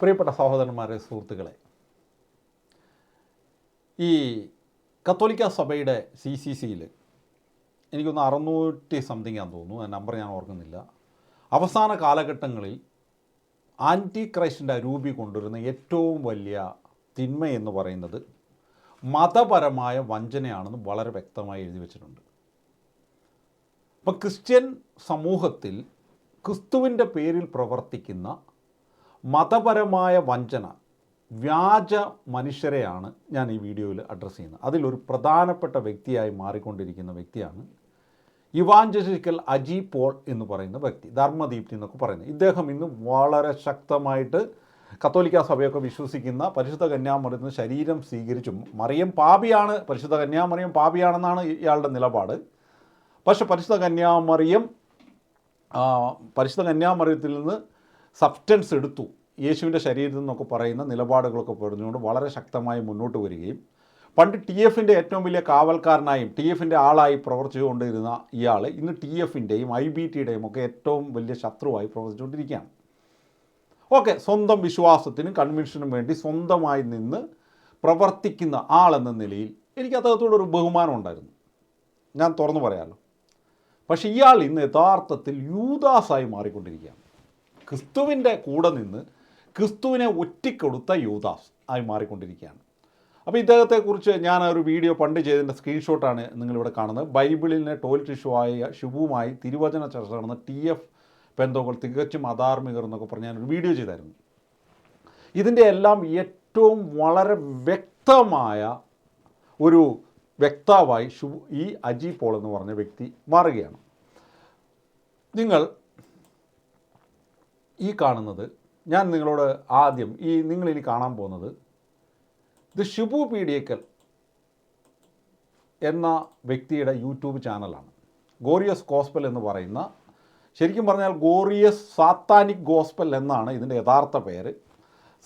പ്രിയപ്പെട്ട സഹോദരന്മാരെ സുഹൃത്തുക്കളെ ഈ കത്തോലിക്ക സഭയുടെ സി സി സിയിൽ എനിക്കൊന്ന് അറുന്നൂറ്റി സംതിങ് ആണെന്ന് തോന്നുന്നു. ആ നമ്പർ ഞാൻ ഓർക്കുന്നില്ല. അവസാന കാലഘട്ടങ്ങളിൽ ആന്റി ക്രൈസ്റ്റിന്റെ അരൂപി കൊണ്ടുവരുന്ന ഏറ്റവും വലിയ തിന്മ എന്ന് പറയുന്നത് മതപരമായ വഞ്ചനയാണെന്ന് വളരെ വ്യക്തമായി എഴുതി വച്ചിട്ടുണ്ട്. അപ്പം ക്രിസ്ത്യൻ സമൂഹത്തിൽ ക്രിസ്തുവിന്റെ പേരിൽ പ്രവർത്തിക്കുന്ന മതപരമായ വഞ്ചന വ്യാജ മനുഷ്യരെയാണ് ഞാൻ ഈ വീഡിയോയിൽ അഡ്രസ്സ് ചെയ്യുന്നത്. അതിലൊരു പ്രധാനപ്പെട്ട വ്യക്തിയായി മാറിക്കൊണ്ടിരിക്കുന്ന വ്യക്തിയാണ് ഇവാഞ്ചലിക്കൽ അജി പോൾ എന്ന് പറയുന്ന വ്യക്തി ധർമ്മദീപ്തി എന്നൊക്കെ പറയുന്നത്. ഇദ്ദേഹം ഇന്ന് വളരെ ശക്തമായിട്ട് കത്തോലിക്ക സഭയൊക്കെ വിശ്വസിക്കുന്ന പരിശുദ്ധ കന്യാമറിയത്തിന് ശരീരം സ്വീകരിച്ചും. മറിയം പാപിയാണ് പരിശുദ്ധ കന്യാമറിയം പാപിയാണെന്നാണ് ഇയാളുടെ നിലപാട്. പക്ഷെ പരിശുദ്ധ കന്യാമറിയം പരിശുദ്ധ കന്യാമറിയത്തിൽ നിന്ന് സബ്സ്റ്റൻസ് എടുത്തു. യേശുവിന്റെ ശരീരത്തിൽ നിന്നൊക്കെ പറയുന്ന നിലപാടുകളൊക്കെ പറഞ്ഞുകൊണ്ട് വളരെ ശക്തമായി മുന്നോട്ട് വരികയും പണ്ട് ടി എഫിന്റെ ഏറ്റവും വലിയ കാവൽക്കാരനായും ടി എഫിന്റെ ആളായി പ്രവർത്തിച്ചുകൊണ്ടിരുന്ന ഇയാൾ ഇന്ന് ടി എഫിന്റെയും ഐ ബി ടിയുടെയും ഒക്കെ ഏറ്റവും വലിയ ശത്രുവായി പ്രവർത്തിച്ചുകൊണ്ടിരിക്കുകയാണ്. ഓക്കെ സ്വന്തം വിശ്വാസത്തിനും കൺവിൻഷനും വേണ്ടി സ്വന്തമായി നിന്ന് പ്രവർത്തിക്കുന്ന ആളെന്ന നിലയിൽ എനിക്ക് അദ്ദേഹത്തോട് ഒരു ബഹുമാനം ഉണ്ടായിരുന്നു. ഞാൻ തുറന്നു പറയാമല്ലോ പക്ഷേ ഇയാൾ ഇന്ന് യഥാർത്ഥത്തിൽ യൂദാസായി മാറിക്കൊണ്ടിരിക്കുകയാണ്. ക്രിസ്തുവിന്റെ കൂടെ നിന്ന് ക്രിസ്തുവിനെ ഒറ്റിക്കൊടുത്ത യൂദാസ് ആയി മാറിക്കൊണ്ടിരിക്കുകയാണ്. അപ്പോൾ ഇദ്ദേഹത്തെക്കുറിച്ച് ഞാൻ ഒരു വീഡിയോ പണ്ട് ചെയ്തതിന്റെ സ്ക്രീൻഷോട്ടാണ് നിങ്ങളിവിടെ കാണുന്നത്. ബൈബിളിനെ ടോയ്ലറ്റ് ഇഷ്യൂ ആയ ശുഭവുമായി തിരുവചന ചർച്ച നടന്ന ടി എഫ് പെന്തോകൾ തികച്ചും അധാർമികർ എന്നൊക്കെ പറഞ്ഞ് ഞാനൊരു വീഡിയോ ചെയ്തായിരുന്നു. ഇതിന്റെ എല്ലാം ഏറ്റവും വളരെ വ്യക്തമായ ഒരു വ്യക്താവായി ശു ഈ അജി പോൾ എന്ന് പറഞ്ഞ വ്യക്തി മാറുകയാണ്. നിങ്ങൾ ഈ കാണുന്നത് ഞാൻ നിങ്ങളോട് ആദ്യം ഈ നിങ്ങളിനി കാണാൻ പോകുന്നത് ഇത് ഷിബു പീഡിയക്കൽ എന്ന വ്യക്തിയുടെ യൂട്യൂബ് ചാനലാണ്. ഗോറിയസ് ഗോസ്പൽ എന്ന് പറയുന്ന ശരിക്കും പറഞ്ഞാൽ ഗോറിയസ് സാത്താനിക് ഗോസ്പൽ എന്നാണ് ഇതിന്റെ യഥാർത്ഥ പേര്.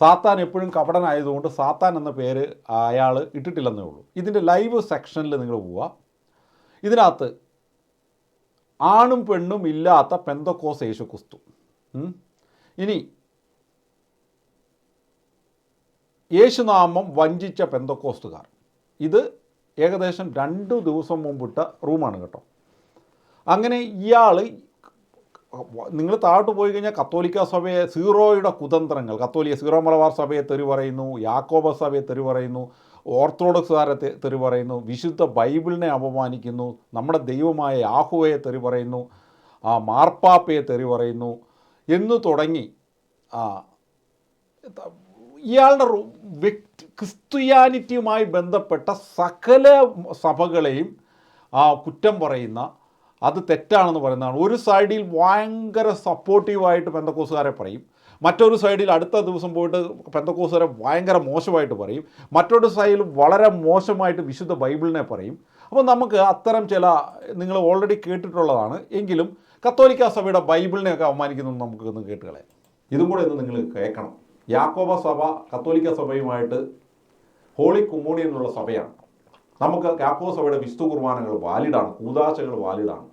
സാത്താൻ എപ്പോഴും കപടനായതുകൊണ്ട് സാത്താൻ എന്ന പേര് അയാൾ ഇട്ടിട്ടില്ലെന്നേ ഉള്ളൂ. ഇതിന്റെ ലൈവ് സെക്ഷനിൽ നിങ്ങൾ പോവുക. ഇതിനകത്ത് ആണും പെണ്ണും ഇല്ലാത്ത പെന്തക്കോസ് യേശു ക്രിസ്തു. ഇനി യേശുനാമം വഞ്ചിച്ച പെന്തക്കോസ്തുകാർ. ഇത് ഏകദേശം രണ്ട് ദിവസം മുമ്പിട്ട റൂമാണ് കേട്ടോ. അങ്ങനെ ഇയാൾ നിങ്ങൾ താഴോട്ട് പോയി കഴിഞ്ഞാൽ കത്തോലിക്ക സഭയെ സീറോയുടെ കുതന്ത്രങ്ങൾ കത്തോലിക്ക സീറോ മലബാർ സഭയെ തെറി പറയുന്നു യാക്കോബ സഭയെ തെറി പറയുന്നു ഓർത്തഡോക്സുകാരെ തെറി പറയുന്നു വിശുദ്ധ ബൈബിളിനെ അപമാനിക്കുന്നു നമ്മുടെ ദൈവമായ യാഹുവയെ തെറി പറയുന്നു ആ മാർപ്പാപ്പയെ തെറി പറയുന്നു എന്ന് തുടങ്ങി. ഇയാളുടെ വ്യക്തി ക്രിസ്ത്യാനിറ്റിയുമായി ബന്ധപ്പെട്ട സകല സഭകളെയും ആ കുറ്റം പറയുന്ന അത് തെറ്റാണെന്ന് പറയുന്നതാണ്. ഒരു സൈഡിൽ ഭയങ്കര സപ്പോർട്ടീവായിട്ട് പെന്തക്കോസുകാരെ പറയും. മറ്റൊരു സൈഡിൽ അടുത്ത ദിവസം പോയിട്ട് പെന്തക്കോസുകാരെ ഭയങ്കര മോശമായിട്ട് പറയും. മറ്റൊരു സൈഡിൽ വളരെ മോശമായിട്ട് വിശുദ്ധ ബൈബിളിനെ പറയും. അപ്പോൾ നമുക്ക് അത്തരം ചില നിങ്ങൾ ഓൾറെഡി കേട്ടിട്ടുള്ളതാണ്. എങ്കിലും കത്തോലിക്ക സഭയുടെ ബൈബിളിനെയൊക്കെ അവമാനിക്കുന്നു നമുക്ക് ഒന്ന് കേട്ടുകളെ. ഇതും കൂടെ ഇന്ന് നിങ്ങൾ കേൾക്കണം. യാക്കോബ സഭ കത്തോലിക്ക സഭയുമായിട്ട് ഹോളി കുമ്മൂണി എന്നുള്ള സഭയാണ്. നമുക്ക് യാക്കോബ സഭയുടെ വിശുദ്ധ കുർബാനകൾ വാലിഡാണ് കൂതാശകൾ വാലിഡാണ്.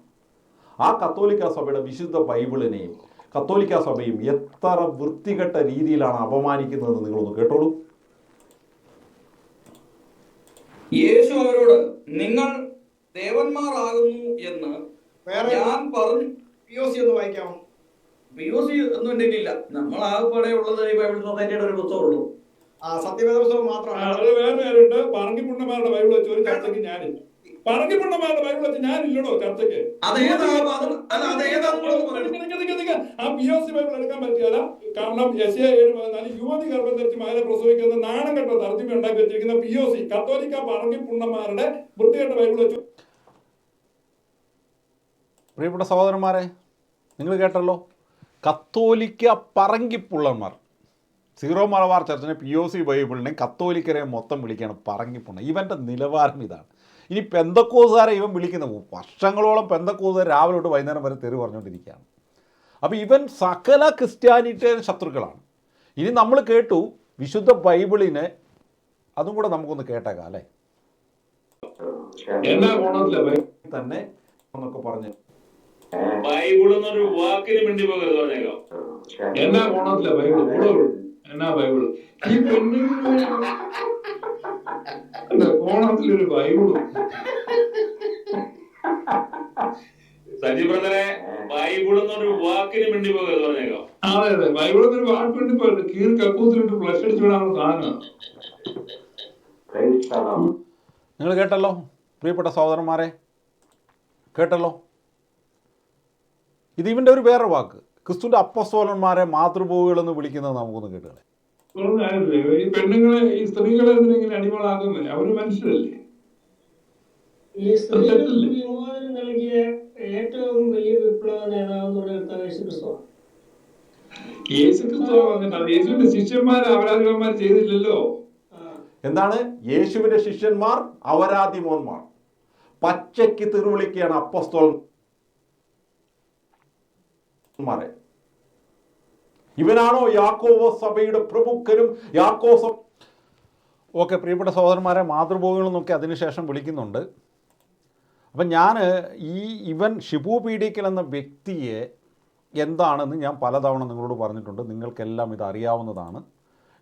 ആ കത്തോലിക്ക സഭയുടെ വിശുദ്ധ ബൈബിളിനെയും കത്തോലിക്ക സഭയും എത്ര വൃത്തികെട്ട രീതിയിലാണ് അപമാനിക്കുന്നതെന്ന് നിങ്ങളൊന്ന് കേട്ടോളൂ. യേശു അവരോട് നിങ്ങൾ ദേവന്മാരാകുന്നു എന്ന് ഞാൻ പറഞ്ഞു പി ഒ സി ഒന്ന് വായിക്കാമോ? പി ഒ സി ഒന്നും ഇല്ല നമ്മൾ ആകെപ്പാടെ ഉള്ളത് ഈ ബൈബിൾ സൊസൈറ്റിയുടെ ഒരു പുസ്തകമുള്ളൂ. ആ സത്യവേദ പുസ്തകം മാത്രമാണ് അത് വേറെ പേരുണ്ട് പറങ്കിപ്പുണ്ണന്മാരുടെ ബൈബിൾ വെച്ച് ഒരു ചർച്ചയ്ക്ക് ഞാനില്ല. പറങ്കിപ്പുണ്ണന്മാരുടെ ബൈബിൾ വെച്ച് ഞാനില്ലടോ ചർച്ചയ്ക്ക്. ആ പി ഒ സി ബൈബിൾ എടുക്കാൻ പറ്റിയല്ല. കാരണം എസ് എ ഏഴ് പതിനാല് യുവതി ഗർഭം ധരിച്ച് മകനെ പ്രസവിക്കുന്ന നാണം കെട്ട തർജിമ ഉണ്ടാക്കി വെച്ചിരിക്കുന്ന പി ഒ സി കത്തോലിക്ക പറങ്കിപ്പുണ്ണന്മാരുടെ വൃത്തികെട്ട ബൈബിൾ വെച്ച് പ്രിയപ്പെട്ട സഹോദരന്മാരെ നിങ്ങൾ കേട്ടല്ലോ? കത്തോലിക്ക പറങ്കിപ്പുള്ളന്മാർ സീറോ മലബാർ ചർച്ചിനെ പി ഒ സി ബൈബിളിനെ കത്തോലിക്കരെ മൊത്തം വിളിക്കുകയാണ് പറങ്കിപ്പുണ്ണ ഇവന്റെ നിലവാരം ഇതാണ്. ഇനി പെന്തക്കോസുകാരെ ഇവൻ വിളിക്കുന്ന. വർഷങ്ങളോളം പെന്തക്കോസുകാർ രാവിലെ തൊട്ട് വൈകുന്നേരം വരെ തെറി പറഞ്ഞുകൊണ്ടിരിക്കുകയാണ്. അപ്പോൾ ഇവൻ സകല ക്രിസ്ത്യാനിറ്റിയുടെ ശത്രുക്കളാണ്. ഇനി നമ്മൾ കേട്ടു വിശുദ്ധ ബൈബിളിനെ അതും കൂടെ നമുക്കൊന്ന് കേട്ടേക്കാം അല്ലേ? തന്നെ എന്നൊക്കെ പറഞ്ഞ് ബൈബിൾ എന്നൊരു വാക്കിന് വേണ്ടി പോകരുത് പറഞ്ഞേക്കാം. എന്നാ ഗുണത്തില്ല ബൈബിൾ എന്നാ ബൈബിൾ ഈ പെണ്ണുങ്ങൾ കോണത്തിലൊരു ബൈബിളും. സജി ബ്രദറെ ബൈബിൾ എന്നൊരു വാക്കിന് വേണ്ടി പോകരുത് പറഞ്ഞേക്കാം. അതെ അതെ. ബൈബിൾ എന്നൊരു വാക്ക് വേണ്ടി പോകരുത്. കീർ കക്കൂത്തിലിട്ട് ഫ്ലഷ് അടിച്ചു വിടാനുള്ള സാധനം നിങ്ങൾ കേട്ടല്ലോ പ്രിയപ്പെട്ട സഹോദരന്മാരെ? കേട്ടല്ലോ? ഇത് ഇവന്റെ ഒരു വേറെ വാക്ക്. ക്രിസ്തുവിന്റെ അപ്പസ്തോലന്മാരെ മാതൃഭൂമികളെന്ന് വിളിക്കുന്നത് നമുക്കൊന്ന് കേട്ടുകളെ എന്താണ് ഈ പെണ്ണുങ്ങളെ ഈ സ്ത്രീകളെ എന്തിനെങ്കിലും അടിമകളാക്കുന്നത് അവർ മനുഷ്യരല്ലേ? ഈ സ്ത്രീകൾക്ക്? വിമോചനം നൽകിയ ഏറ്റവും വലിയ വിപ്ലവ എന്ന് പറയുന്നത് യേശുവിന്റെ ചെയ്തില്ലല്ലോ. എന്താണ്? യേശുവിന്റെ ശിഷ്യന്മാർ അവരാധിമോന്മാർ. പച്ചയ്ക്ക് തിരുവിളിക്കുകയാണ് അപ്പസ്തോലന്മാരെ ഇവനാണോ യാക്കോവ സഭയുടെ പ്രമുഖരും യാക്കോ ഓക്കെ പ്രിയപ്പെട്ട സഹോദരന്മാരെ മാതൃഭൂമികളെന്നൊക്കെ അതിനുശേഷം വിളിക്കുന്നുണ്ട്. അപ്പം ഞാൻ ഈ ഇവൻ ഷിബു പീഡിക്കൽ എന്ന വ്യക്തിയെ എന്താണെന്ന് ഞാൻ പലതവണ നിങ്ങളോട് പറഞ്ഞിട്ടുണ്ട്. നിങ്ങൾക്കെല്ലാം ഇത് അറിയാവുന്നതാണ്.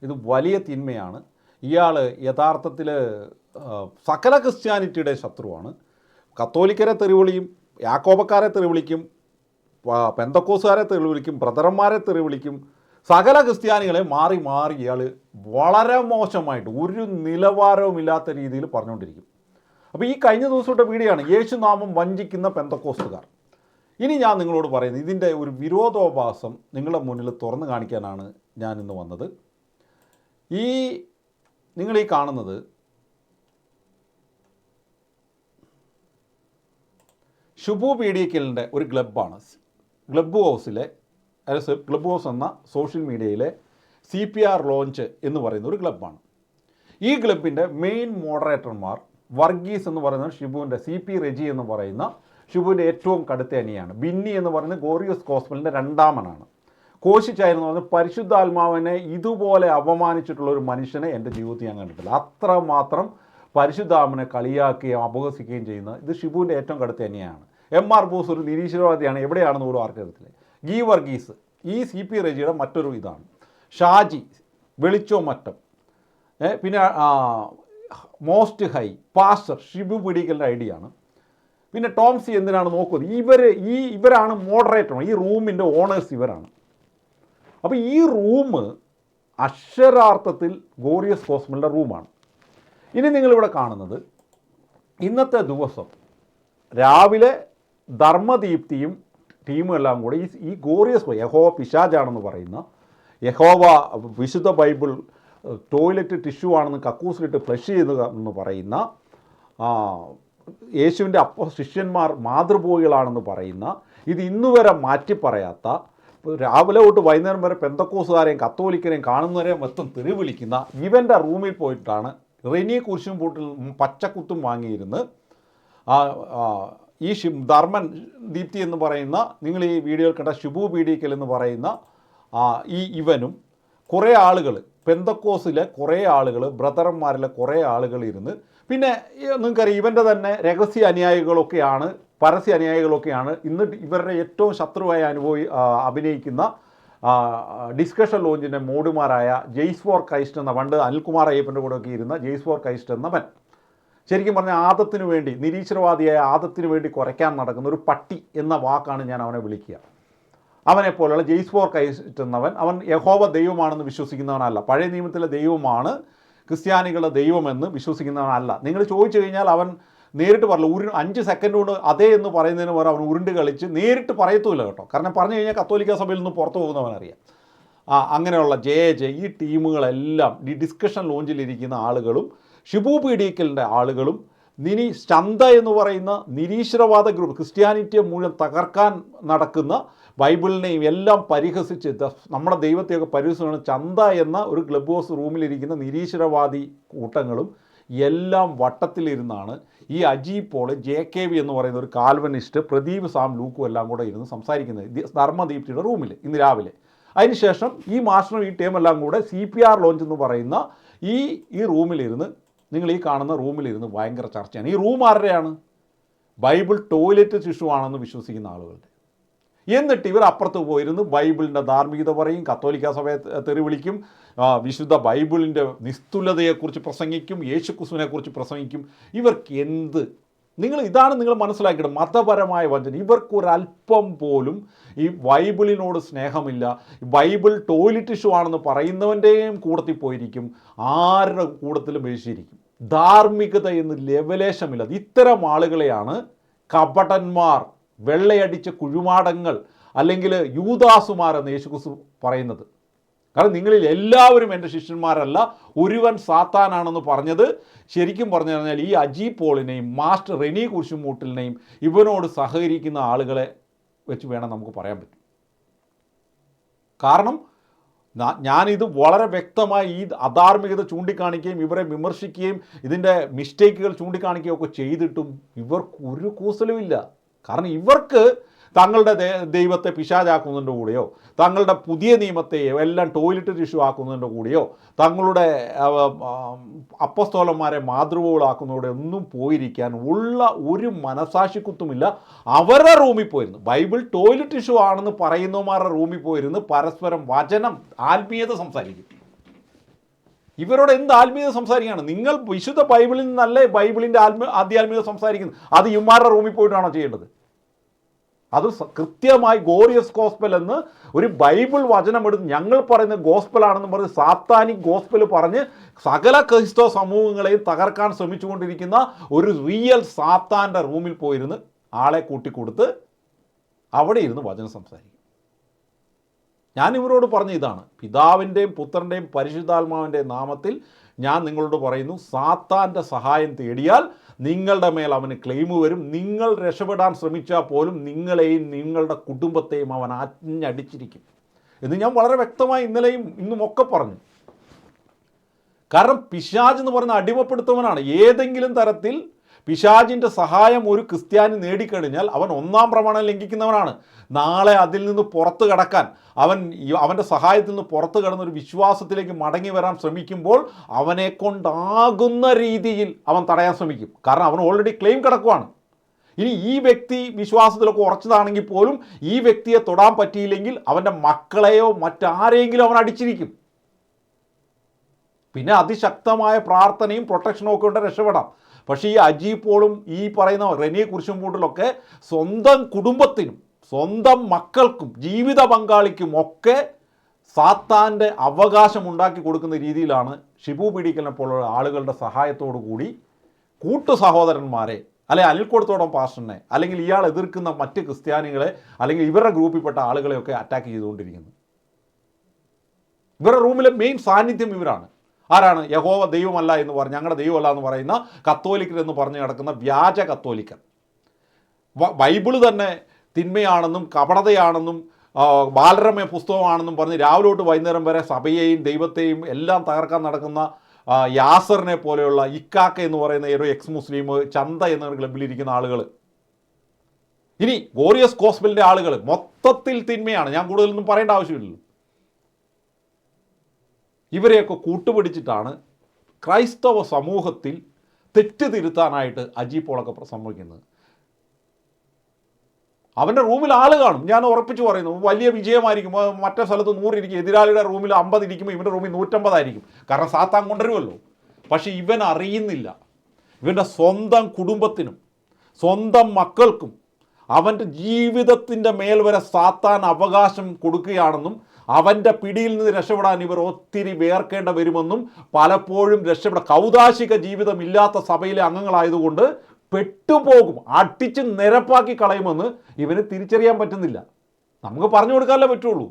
ഇത് വലിയ തിന്മയാണ്. ഇയാൾ യഥാർത്ഥത്തിൽ സകല ക്രിസ്ത്യാനിറ്റിയുടെ ശത്രുവാണ്. കത്തോലിക്കരെ തെറിവിളിയും യാക്കോബക്കാരെ തെറിവിളിക്കും പ- വിളിക്കും ബ്രദർമാരെ തെറി വിളിക്കും സകല ക്രിസ്ത്യാനികളെ മാറി മാറി ഇയാൾ വളരെ മോശമായിട്ട് ഒരു നിലവാരവുമില്ലാത്ത രീതിയിൽ പറഞ്ഞുകൊണ്ടിരിക്കും. അപ്പോൾ ഈ കഴിഞ്ഞ ദിവസത്തെ വീഡിയോ ആണ് യേശുനാമം വഞ്ചിക്കുന്ന പെന്തക്കോസ്തുകാർ. ഇനി ഞാൻ നിങ്ങളോട് പറയുന്നത് ഇതിന്റെ ഒരു വിരോധാഭാസം നിങ്ങളുടെ മുന്നിൽ തുറന്നു കാണിക്കാനാണ് ഞാൻ ഇന്ന് വന്നത്. ഈ നിങ്ങൾ ഈ കാണുന്നത് ഡി പീഡിയക്കലിന്റെ ഒരു ക്ലബ്ബാണ് ക്ലബ്ബ് ഹൗസിലെ ക്ലബ്ബ് ഹൗസ് എന്ന സോഷ്യൽ മീഡിയയിലെ സി പി ആർ ലോഞ്ച് എന്ന് പറയുന്ന ഒരു ക്ലബ്ബാണ്. ഈ ക്ലബിന്റെ മെയിൻ മോഡറേറ്റർമാർ വർഗീസ് എന്ന് പറയുന്ന ഷിബുവിന്റെ സി പി റെജി എന്ന് പറയുന്ന ഷിബുവിന്റെ ഏറ്റവും കടുത്ത അനിയാണ്. ബിന്നി എന്ന് പറയുന്ന ഗോറിയസ് കോസ്മലിന്റെ രണ്ടാമനാണ്. കോശിച്ചായെന്ന് പറഞ്ഞ പരിശുദ്ധാത്മാവിനെ ഇതുപോലെ അപമാനിച്ചിട്ടുള്ള ഒരു മനുഷ്യനെ എന്റെ ജീവിതത്തിൽ ഞാൻ കണ്ടിട്ടില്ല. അത്രമാത്രം പരിശുദ്ധാത്മനെ കളിയാക്കുകയും അപഹസിക്കുകയും ചെയ്യുന്ന ഇത് ഷിബുവിന്റെ ഏറ്റവും കടുത്ത തന്നെയാണ് എം ആർ ബോസ് ഒരു നിരീശ്വരവാദിയാണ്. എവിടെയാണെന്ന് പോലും ആർക്കറിയത്തില്ല. ഗീ വർഗീസ് ഈ സി പി റെജിയുടെ മറ്റൊരു ഇതാണ്. ഷാജി വെളിച്ചോ മറ്റം. പിന്നെ മോസ്റ്റ് ഹൈ പാസ്റ്റർ ഷിബു പിടിക്കലിന്റെ ഐഡിയാണ് പിന്നെ ടോംസി എന്തിനാണ് നോക്കുന്നത്? ഇവർ ഈ ഇവരാണ് മോഡറേറ്റർ ഈ റൂമിന്റെ ഓണേഴ്സ് ഇവരാണ്. അപ്പോൾ ഈ റൂം അക്ഷരാർത്ഥത്തിൽ ഗോറിയസ് കോസ്മലിന്റെ റൂമാണ്. ഇനി നിങ്ങളിവിടെ കാണുന്നത് ഇന്നത്തെ ദിവസം രാവിലെ ധർമ്മദീപ്തിയും ടീമും എല്ലാം കൂടെ ഈ ഈ ഗോറിയസ് യഹോവ പിശാജാണെന്ന് പറയുന്ന യഹോവ വിശുദ്ധ ബൈബിൾ ടോയ്ലറ്റ് ടിഷ്യൂ ആണെന്ന് കക്കൂസിലിട്ട് ഫ്ലഷ് ചെയ്യുക എന്ന് പറയുന്ന യേശുവിന്റെ അപ്പ ശിഷ്യന്മാർ മാതൃഭൂമികളാണെന്ന് പറയുന്ന ഇത് ഇന്നുവരെ മാറ്റി പറയാത്ത രാവിലെ തൊട്ട് വൈകുന്നേരം വരെ പെന്തക്കോസുകാരെയും കത്തോലിക്കരെയും കാണുന്നവരെയും മൊത്തം തെറി വിളിക്കുന്ന ഇവന്റെ റൂമിൽ പോയിട്ടാണ് റെനി കുരിശും പൂട്ടിൽ പച്ചക്കുത്തും വാങ്ങിയിരുന്ന് ഈ ശു ധർമ്മൻ ദീപ്തി എന്ന് പറയുന്ന നിങ്ങൾ ഈ വീഡിയോയിൽ കണ്ട ശുഭു പീഡിക്കൽ എന്ന് പറയുന്ന ഈ ഇവനും കുറേ ആളുകൾ പെന്തക്കോസിലെ കുറേ ആളുകൾ ബ്രദർമാരിലെ കുറേ ആളുകൾ ഇരുന്ന് പിന്നെ നിങ്ങൾക്കറിയാം ഇവന്റെ തന്നെ രഹസ്യ അനുയായികളൊക്കെയാണ് പരസ്യ അനുയായികളൊക്കെയാണ് ഇന്ന് ഇവരുടെ ഏറ്റവും ശത്രുവായി അനുഭവി അഭിനയിക്കുന്ന ഡിസ്കഷൻ ലോഞ്ചിന്റെ മോഡുമാരായ ജെയ്സ് ഫോർ ക്രൈസ്റ്റ് എന്ന പണ്ട് അനിൽകുമാർ അയ്യപ്പന്റെ കൂടെ ഒക്കെ ഇരുന്ന ജെയ്സ് ഫോർ ക്രൈസ്റ്റ് എന്നവൻ ശരിക്കും പറഞ്ഞാൽ ആദത്തിന് വേണ്ടി നിരീശ്വരവാദിയായ ആദത്തിന് വേണ്ടി കുറയ്ക്കാൻ നടക്കുന്ന ഒരു പട്ടി എന്ന വാക്കാണ് ഞാൻ അവനെ വിളിക്കുക. അവനെ പോലെയുള്ള ജെയ്സ് ഫോർ ക്രൈസ്റ്റ് അവൻ യഹോവ ദൈവമാണെന്ന് വിശ്വസിക്കുന്നവനല്ല. പഴയ നിയമത്തിലെ ദൈവമാണ് ക്രിസ്ത്യാനികളുടെ ദൈവമെന്ന് വിശ്വസിക്കുന്നവനല്ല. നിങ്ങൾ ചോദിച്ചു കഴിഞ്ഞാൽ അവൻ നേരിട്ട് പറയില്ല. ഉരു അഞ്ച് സെക്കൻഡ് കൊണ്ട് അതേ എന്ന് പറയുന്നതിന് പകരം അവൻ ഉരുണ്ട് കളിച്ച് നേരിട്ട് പറയത്തുമില്ല കേട്ടോ. കാരണം പറഞ്ഞു കഴിഞ്ഞാൽ കത്തോലിക്ക സഭയിൽ നിന്ന് പുറത്തു പോകുന്നവനറിയാം. ആ അങ്ങനെയുള്ള ജെ ജെ ഈ ടീമുകളെല്ലാം ഈ ഡിസ്കഷൻ ലോഞ്ചിലിരിക്കുന്ന ആളുകളും ഷിബു പീഡിക്കലിന്റെ ആളുകളും നിനി ചന്ത എന്ന് പറയുന്ന നിരീശ്വരവാദ ഗ്രൂപ്പ് ക്രിസ്ത്യാനിറ്റിയെ മുഴുവൻ തകർക്കാൻ നടക്കുന്ന ബൈബിളിനെയും എല്ലാം പരിഹസിച്ച് നമ്മുടെ ദൈവത്തെയൊക്കെ പരിഹസിക്കുന്ന ചന്ത എന്ന ഒരു ക്ലബ് ഹൗസ് റൂമിലിരിക്കുന്ന നിരീശ്വരവാദി കൂട്ടങ്ങളും എല്ലാം വട്ടത്തിലിരുന്നാണ് ഈ Aji Paul J K V എന്ന് പറയുന്ന ഒരു കാൽവനിസ്റ്റ് പ്രദീപ് സാം ലൂക്കും എല്ലാം കൂടെ ഇരുന്ന് സംസാരിക്കുന്നത് ധർമ്മദീപ്തിയുടെ റൂമിൽ ഇന്ന് രാവിലെ. അതിനുശേഷം ഈ മാസ്റ്ററും ഈ ടീമെല്ലാം കൂടെ സി പി ആർ ലോഞ്ച് എന്ന് പറയുന്ന ഈ ഈ റൂമിലിരുന്ന് നിങ്ങൾ ഈ കാണുന്ന റൂമിലിരുന്ന് ഭയങ്കര ചർച്ചയാണ്. ഈ റൂം ആരുടെയാണ്? ബൈബിൾ ടോയ്ലറ്റ് ശിശുവാണെന്ന് വിശ്വസിക്കുന്ന ആളുകളുടെ. എന്നിട്ട് ഇവർ അപ്പുറത്ത് പോയിരുന്ന് ബൈബിളിന്റെ ധാർമ്മികത പറയും കത്തോലിക്ക സഭയെ തെറി വിളിക്കും വിശുദ്ധ ബൈബിളിന്റെ നിസ്തുലതയെക്കുറിച്ച് പ്രസംഗിക്കും യേശുക്രിസ്തുവിനെക്കുറിച്ച് പ്രസംഗിക്കും. ഇവർക്ക് എന്ത് നിങ്ങൾ ഇതാണ് നിങ്ങൾ മനസ്സിലാക്കിയത്. മതപരമായ വഞ്ചന. ഇവർക്കൊരല്പം പോലും ഈ ബൈബിളിനോട് സ്നേഹമില്ല. ബൈബിൾ ടോയ്ലറ്റ് ഇഷ്യൂ ആണെന്ന് പറയുന്നവന്റെയും കൂടത്തിൽ പോയിരിക്കും. ആരുടെ കൂടത്തിലും വേശിയിരിക്കും ധാർമ്മികത എന്ന് ലെവലേശമില്ല ഇത്തരം ആളുകളെയാണ് കപടന്മാർ വെള്ളയടിച്ച കുഴിമാടങ്ങൾ അല്ലെങ്കിൽ യൂദാസുമാർ എന്ന് യേശുക്രിസ്തു പറയുന്നത്. കാരണം നിങ്ങളിൽ എല്ലാവരും എന്റെ ശിഷ്യന്മാരല്ല ഒരുവൻ സാത്താനാണെന്ന് പറഞ്ഞത് ശരിക്കും പറഞ്ഞു കഴിഞ്ഞാൽ ഈ അജി പോളിനെയും മാസ്റ്റർ റെനി കുരിശുമൂട്ടിലിനെയും ഇവനോട് സഹകരിക്കുന്ന ആളുകളെ വെച്ച് വേണം നമുക്ക് പറയാൻ പറ്റും. കാരണം ഞാനിത് വളരെ വ്യക്തമായി ഈ അധാർമികത ചൂണ്ടിക്കാണിക്കുകയും ഇവരെ വിമർശിക്കുകയും ഇതിന്റെ മിസ്റ്റേക്കുകൾ ചൂണ്ടിക്കാണിക്കുകയും ഒക്കെ ചെയ്തിട്ടും ഇവർക്ക് ഒരു കൂസലുമില്ല. കാരണം ഇവർക്ക് തങ്ങളുടെ ദൈവത്തെ പിശാചാക്കുന്നതിന്റെ കൂടെയോ തങ്ങളുടെ പുതിയ നിയമത്തെ എല്ലാം ടോയ്ലറ്റ് ടിഷ്യൂ ആക്കുന്നതിന്റെ കൂടെയോ തങ്ങളുടെ അപ്പസ്തോലന്മാരെ മാതൃകകളാക്കുന്നതോടെ ഒന്നും പോയിരിക്കാൻ ഉള്ള ഒരു മനസാക്ഷിക്കുത്തുമില്ല. അവരുടെ റൂമിൽ പോയിരുന്നു. ബൈബിൾ ടോയ്ലറ്റ് ഇഷ്യൂ ആണെന്ന് പറയുന്നവന്മാരുടെ റൂമിൽ പോയിരുന്നു. പരസ്പരം വചനം ആത്മീയത സംസാരിക്കും. ഇവരോട് എന്ത് ആത്മീയത സംസാരിക്കുകയാണ്? നിങ്ങൾ വിശുദ്ധ ബൈബിളിൽ നിന്നല്ലേ ബൈബിളിന്റെ ആത്മ ആധ്യാത്മികത സംസാരിക്കുന്നത്? അത് ഇമാരുടെ റൂമിൽ പോയിട്ടാണോ ചെയ്യേണ്ടത്? അത് കൃത്യമായി ഗോറിയസ് ഗോസ്പൽ എന്ന് ഒരു ബൈബിൾ വചനമെടുത്ത് ഞങ്ങൾ പറയുന്ന ഗോസ്പലാണെന്ന് പറഞ്ഞ് സാത്താനിക് ഗോസ്പൽ പറഞ്ഞ് സകല ക്രിസ്തവ സമൂഹങ്ങളെയും തകർക്കാൻ ശ്രമിച്ചുകൊണ്ടിരിക്കുന്ന ഒരു റിയൽ സാത്താന്റെ റൂമിൽ പോയിരുന്ന് ആളെ കൂട്ടിക്കൊടുത്ത് അവിടെ ഇരുന്ന് വചനം സംസാരിക്കും. ഞാൻ ഇവരോട് പറഞ്ഞ ഇതാണ് പിതാവിന്റെയും പുത്രന്റെയും പരിശുദ്ധാത്മാവിന്റെയും നാമത്തിൽ ഞാൻ നിങ്ങളോട് പറയുന്നു സാത്താന്റെ സഹായം തേടിയാൽ നിങ്ങളുടെ മേൽ അവന് ക്ലെയിം വരും. നിങ്ങൾ രക്ഷപ്പെടാൻ ശ്രമിച്ചാൽ പോലും നിങ്ങളെയും നിങ്ങളുടെ കുടുംബത്തെയും അവൻ ആഞ്ഞടിച്ചിരിക്കും എന്ന് ഞാൻ വളരെ വ്യക്തമായി ഇന്നലെയും ഇന്നും ഒക്കെ പറഞ്ഞു. കാരണം പിശാജ് എന്ന് പറയുന്ന അടിമപ്പെടുത്തവനാണ്. ഏതെങ്കിലും തരത്തിൽ പിശാജിന്റെ സഹായം ഒരു ക്രിസ്ത്യാനി നേടിക്കഴിഞ്ഞാൽ അവൻ ഒന്നാം പ്രമാണം ലംഘിക്കുന്നവനാണ്. നാളെ അതിൽ നിന്ന് പുറത്തു കടക്കാൻ അവൻ അവന്റെ സഹായത്തിൽ നിന്ന് പുറത്തു കടന്ന ഒരു വിശ്വാസത്തിലേക്ക് മടങ്ങി വരാൻ ശ്രമിക്കുമ്പോൾ അവനെ കൊണ്ടാകുന്ന രീതിയിൽ അവൻ തടയാൻ ശ്രമിക്കും. കാരണം അവൻ ഓൾറെഡി ക്ലെയിം കിടക്കുവാണ്. ഇനി ഈ വ്യക്തി വിശ്വാസത്തിലൊക്കെ ഉറച്ചതാണെങ്കിൽ പോലും ഈ വ്യക്തിയെ തൊടാൻ പറ്റിയില്ലെങ്കിൽ അവന്റെ മക്കളെയോ മറ്റാരെയെങ്കിലും അവൻ അടിച്ചിരിക്കും. പിന്നെ അതിശക്തമായ പ്രാർത്ഥനയും പ്രൊട്ടക്ഷനും ഒക്കെ ഉണ്ട് രക്ഷപ്പെടാം. പക്ഷേ ഈ അജീബ് പോളും ഈ പറയുന്ന റെനി കുരിശുംപൂട്ടിലൊക്കെ സ്വന്തം കുടുംബത്തിനും സ്വന്തം മക്കൾക്കും ജീവിത പങ്കാളിക്കും ഒക്കെ സാത്താന്റെ അവകാശം ഉണ്ടാക്കി കൊടുക്കുന്ന രീതിയിലാണ് ഷിബു പിടിക്കലിനെ പോലുള്ള ആളുകളുടെ സഹായത്തോടു കൂടി കൂട്ടു സഹോദരന്മാരെ അല്ലെ അനിൽക്കോടത്തോടം പാസ്റ്ററിനെ അല്ലെങ്കിൽ ഇയാൾ എതിർക്കുന്ന മറ്റ് ക്രിസ്ത്യാനികളെ അല്ലെങ്കിൽ ഇവരുടെ ഗ്രൂപ്പിൽപ്പെട്ട ആളുകളെയൊക്കെ അറ്റാക്ക് ചെയ്തുകൊണ്ടിരിക്കുന്നത് ഇവരുടെ റൂമിലെ മെയിൻ സാന്നിധ്യം ഇവരാണ്. ആരാണ്? യഹോവ ദൈവമല്ല എന്ന് പറഞ്ഞ് ഞങ്ങളുടെ ദൈവമല്ല എന്ന് പറയുന്ന കത്തോലിക്കർ എന്ന് പറഞ്ഞ് കിടക്കുന്ന വ്യാജ കത്തോലിക്കർ ബൈബിൾ തന്നെ തിന്മയാണെന്നും കപടതയാണെന്നും ആ, ബാലരമയ പുസ്തകമാണെന്നും പറഞ്ഞ് രാവിലോട്ട് വൈകുന്നേരം വരെ സഭയെയും ദൈവത്തെയും എല്ലാം തകർക്കാൻ നടക്കുന്ന യാസറിനെ പോലെയുള്ള ഇക്കാക്ക എന്ന് പറയുന്ന ഒരു എക്സ് മുസ്ലിം ചന്ത എന്ന ക്ലബിലിരിക്കുന്ന ആളുകൾ ഇനി ഗോറിയസ് കോസ്ബലിന്റെ ആളുകൾ മൊത്തത്തിൽ തിന്മയാണ്. ഞാൻ കൂടുതലൊന്നും പറയേണ്ട ആവശ്യമില്ലല്ലോ. ഇവരെയൊക്കെ കൂട്ടുപിടിച്ചിട്ടാണ് ക്രൈസ്തവ സമൂഹത്തിൽ തെറ്റ് തിരുത്താനായിട്ട് അജീപ്പോളൊക്കെ പ്രസംഗിക്കുന്നത് അവന്റെ റൂമിൽ ആൾ കാണും. ഞാൻ ഉറപ്പിച്ച് പറയുന്നു വലിയ വിജയമായിരിക്കും. മറ്റേ സ്ഥലത്ത് നൂറിരിക്കും എതിരാളിയുടെ റൂമിൽ അമ്പത് ഇരിക്കുമ്പോൾ ഇവന്റെ റൂമിൽ നൂറ്റമ്പതായിരിക്കും. കാരണം സാത്താൻ കൊണ്ടുവരുമല്ലോ. പക്ഷേ ഇവൻ അറിയുന്നില്ല. ഇവന്റെ സ്വന്തം കുടുംബത്തിനും സ്വന്തം മക്കൾക്കും അവന്റെ ജീവിതത്തിന്റെ മേൽ വരെ സാത്താൻ അവകാശം കൊടുക്കുകയാണെന്നും അവന്റെ പിടിയിൽ നിന്ന് രക്ഷപ്പെടാൻ ഇവർ ഒത്തിരി വേർക്കേണ്ട വരുമെന്നും പലപ്പോഴും രക്ഷപ്പെട കൗതാശിക ജീവിതം ഇല്ലാത്ത സഭയിലെ അംഗങ്ങളായതുകൊണ്ട് പെട്ടുപോകും അടിച്ച് നിരപ്പാക്കി കളയുമെന്ന് ഇവന് തിരിച്ചറിയാൻ പറ്റുന്നില്ല. നമുക്ക് പറഞ്ഞു കൊടുക്കാനല്ലേ പറ്റുള്ളൂ.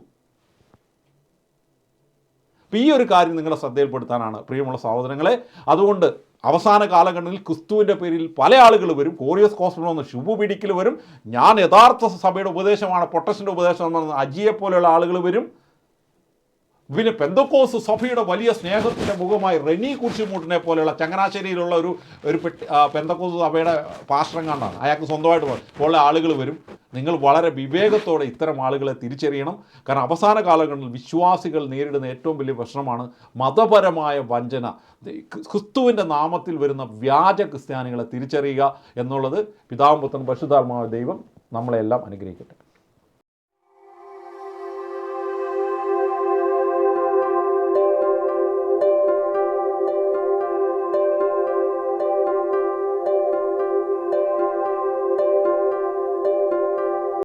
അപ്പം ഈ ഒരു കാര്യം നിങ്ങളെ ശ്രദ്ധയിൽപ്പെടുത്താനാണ് പ്രിയമുള്ള സഹോദരങ്ങളെ. അതുകൊണ്ട് അവസാന കാലഘട്ടങ്ങളിൽ ക്രിസ്തുവിന്റെ പേരിൽ പല ആളുകൾ വരും. കോറിയസ് കോസ്മോ എന്ന് ശുഭ പിടിക്കൽ വരും. ഞാൻ യഥാർത്ഥ സഭയുടെ ഉപദേശമാണ് പൊട്ടസിന്റെ ഉപദേശം എന്ന് അജിയെ പോലെയുള്ള ആളുകൾ വരും. പിന്നെ പെന്തക്കോസ് സഭയുടെ വലിയ സ്നേഹത്തിന്റെ മുഖമായി റെനി കുരിശുമൂട്ടിനെ പോലെയുള്ള ചങ്ങനാശ്ശേരിയിലുള്ള ഒരു ഒരു പെട്ടി പെന്തക്കോസ് സഭയുടെ പാസ്റ്റർ കണ്ടാണ്. അയാൾക്ക് സ്വന്തമായിട്ട് ഉള്ള ആളുകൾ വരും. നിങ്ങൾ വളരെ വിവേകത്തോടെ ഇത്തരം ആളുകളെ തിരിച്ചറിയണം. കാരണം അവസാന കാലങ്ങളിൽ വിശ്വാസികൾ നേരിടുന്ന ഏറ്റവും വലിയ പ്രശ്നമാണ് മതപരമായ വഞ്ചന. ക്രിസ്തുവിന്റെ നാമത്തിൽ വരുന്ന വ്യാജ ക്രിസ്ത്യാനികളെ തിരിച്ചറിയുക എന്നുള്ളത് പിതാവും പുത്രൻ പരിശുദ്ധാത്മാവ് ദൈവം നമ്മളെല്ലാം അനുഗ്രഹിക്കട്ടെ.